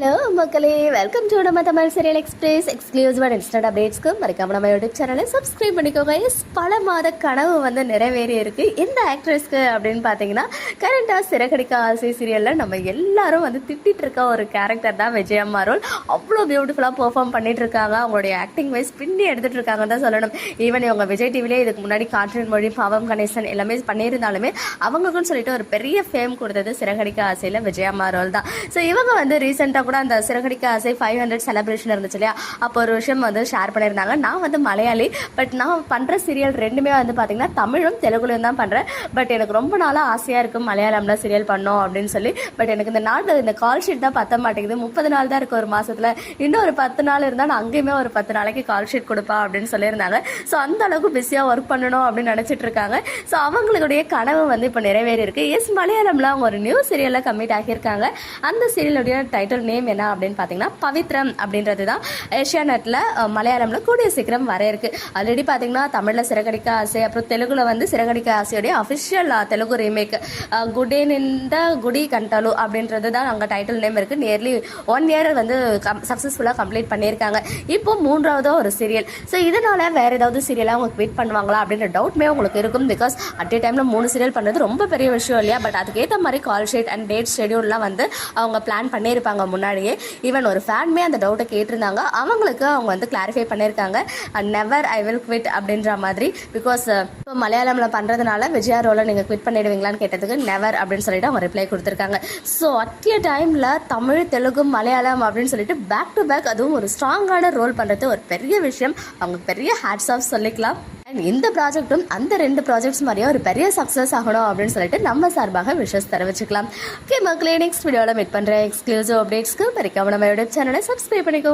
Hello? மக்களே welcome to நம்ம Tamil serial express எக்ஸ்க்ளூசிவான இன்ஸ்டன்ட் அப்டேட்ஸ்க்கு மறக்காம நம்ம யூடியூப் சேனலை சப்ஸ்கிரைப் பண்ணிக்கோங்க. எஸ் பல மாத கனவு வந்து நிறைவேறி இருக்கு இந்த ஆக்ட்ரஸ்க்கு அப்படின்னு பார்த்தீங்கன்னா கரண்டாக சிறகடிக்க ஆசை சீரியலில் நம்ம எல்லாரும் வந்து திட்டிட்டு இருக்க ஒரு கேரக்டர் தான் விஜயம்மா ரோல். அவ்வளோ பியூட்டிஃபுல்லாக பெர்ஃபார்ம் பண்ணிட்டு இருக்காங்க. அவங்களுடைய ஆக்டிங் வைஸ் பின்னி எடுத்துட்டு இருக்காங்கன்னு தான் சொல்லணும். ஈவன் இவங்க விஜய் டிவிலே இதுக்கு முன்னாடி காற்றின் மொழி பாவம் கணேசன் எல்லாமே பண்ணியிருந்தாலுமே அவங்களுக்குன்னு சொல்லிட்டு ஒரு பெரிய ஃபேம் கொடுத்தது சிறகடிக்க ஆசையில் விஜயம்மா ரோல் தான். ஸோ இவங்க வந்து ரீசெண்டாக கூட அந்த சிறகடிக்க ஆசை ஃபைவ் ஹண்ட்ரட் செலிப்ரேஷன் இருந்துச்சு இல்லையா? அப்போ ஒரு விஷயம் வந்து ஷேர் பண்ணியிருந்தாங்க. நான் வந்து மலையாளி பட் நான் பண்ணுற சீரியல் ரெண்டுமே வந்து பார்த்தீங்கன்னா தமிழும் தெலுங்குலையும் தான் பண்ணுறேன் பட் எனக்கு ரொம்ப நாளாக ஆசையாக இருக்கும் மலையாளம்ல சீரியல் பண்ணோம் அப்படின்னு சொல்லி. பட் எனக்கு இந்த நாள் இந்த கால் ஷீட் தான் பத்த மாட்டேங்குது. முப்பது நாள் தான் இருக்குது ஒரு மாதத்தில் இன்னும் ஒரு பத்து நாள் இருந்தால் நான் அங்கேயுமே ஒரு பத்து நாளைக்கு கால் ஷீட் கொடுப்பா அப்படின்னு சொல்லியிருந்தாங்க. ஸோ அந்த அளவுக்கு பிஸியாக ஒர்க் பண்ணணும் அப்படின்னு நினச்சிட்டு இருக்காங்க. ஸோ அவங்களுடைய கனவு வந்து இப்போ நிறைவேறி இருக்கு எஸ் மலையாளம்ல அவங்க ஒரு நியூ சீரியலில் கம்மிட் ஆகியிருக்காங்க. அந்த சீரியலுடைய டைட்டில் நேம் என்ன அப்படின்னு பார்த்தீங்கன்னா பவித்ரம் அப்படின்றது தான் ஏஷியாநெட்டில் மலையாளமில் கூடிய சீக்கிரம் வர இருக்கு. ஆல்ரெடி பார்த்தீங்கன்னா தமிழில் சிறகடிக்க ஆசை அப்புறம் தெலுங்குல வந்து சிறகடிக்க ஆசையுடைய அஃபிஷியல் தெலுங்கு ரீமேக் குடேன் இந்த குடி கண்டாலு அப்படின்றது தான் அங்கே டைட்டில் நேம் இருக்குது நியர்லி ஒன் இயர் வந்து கம் சக்ஸஸ்ஃபுல்லாக கம்ப்ளீட் பண்ணியிருக்காங்க. இப்போ மூன்றாவதோ ஒரு சீரியல் ஸோ இதனால் வேறு ஏதாவது சீரியலாக அவங்க வெயிட் பண்ணுவாங்களா அப்படின்ற டவுட்மே உங்களுக்கு இருக்கும். பிகாஸ் அட் ஏ டைமில் மூணு சீரியல் பண்ணுறது ரொம்ப பெரிய விஷயம் இல்லையா? பட் அதுக்கேற்ற மாதிரி கால் ஷீட் அண்ட் டேட் ஷெடியூல்லாம் வந்து அவங்க பிளான் பண்ணியிருப்பாங்க முன்னாடியே. ஈவன் ஒரு ஃபேன்மே அந்த டவுட்டை கேட்டிருந்தாங்க. அவங்களுக்கு அவங்க வந்து கிளாரிஃபை பண்ணியிருக்காங்க. நெவர் ஐ வில் குவிட் அப்படின்ற மாதிரி. பிகாஸ் uh, இப்போ மலையாளமில் பண்ணுறதுனால விஜயா ரோலை நீங்கள் குவிட் பண்ணிடுவீங்களான்னு கேட்டதுக்கு நெவர் அப்படின்னு சொல்லிட்டு அவங்க ரிப்ளை கொடுத்துருக்காங்க. ஸோ அட் டைமில் தமிழ் தெலுங்கு மலையாளம் அப்படின்னு சொல்லிட்டு பேக் டு பேக் அதுவும் ஒரு ஸ்ட்ராங்கான ரோல் பண்ணுறது ஒரு பெரிய விஷயம். அவங்க பெரிய ஹேட்ஸ் ஆஃப் சொல்லிக்கலாம். அண்ட் இந்த ப்ராஜெக்ட்டும் அந்த ரெண்டு ப்ராஜெக்ட்ஸ் மாதிரியே ஒரு பெரிய சக்ஸஸ் ஆகணும் அப்படின்னு சொல்லிட்டு நம்ம சார்பாக விஷஸ் தெரிவிச்சுக்கலாம். ஓகே மக்களே நெக்ஸ்ட் வீடியோவில் மீட் பண்ணுற எக்ஸ்க்ளூசிவ் அப்டேட்ஸ்க்கு மறக்காம நம்ம யூடியூப் சேனலை சப்ஸ்கிரைப் பண்ணிக்கோ.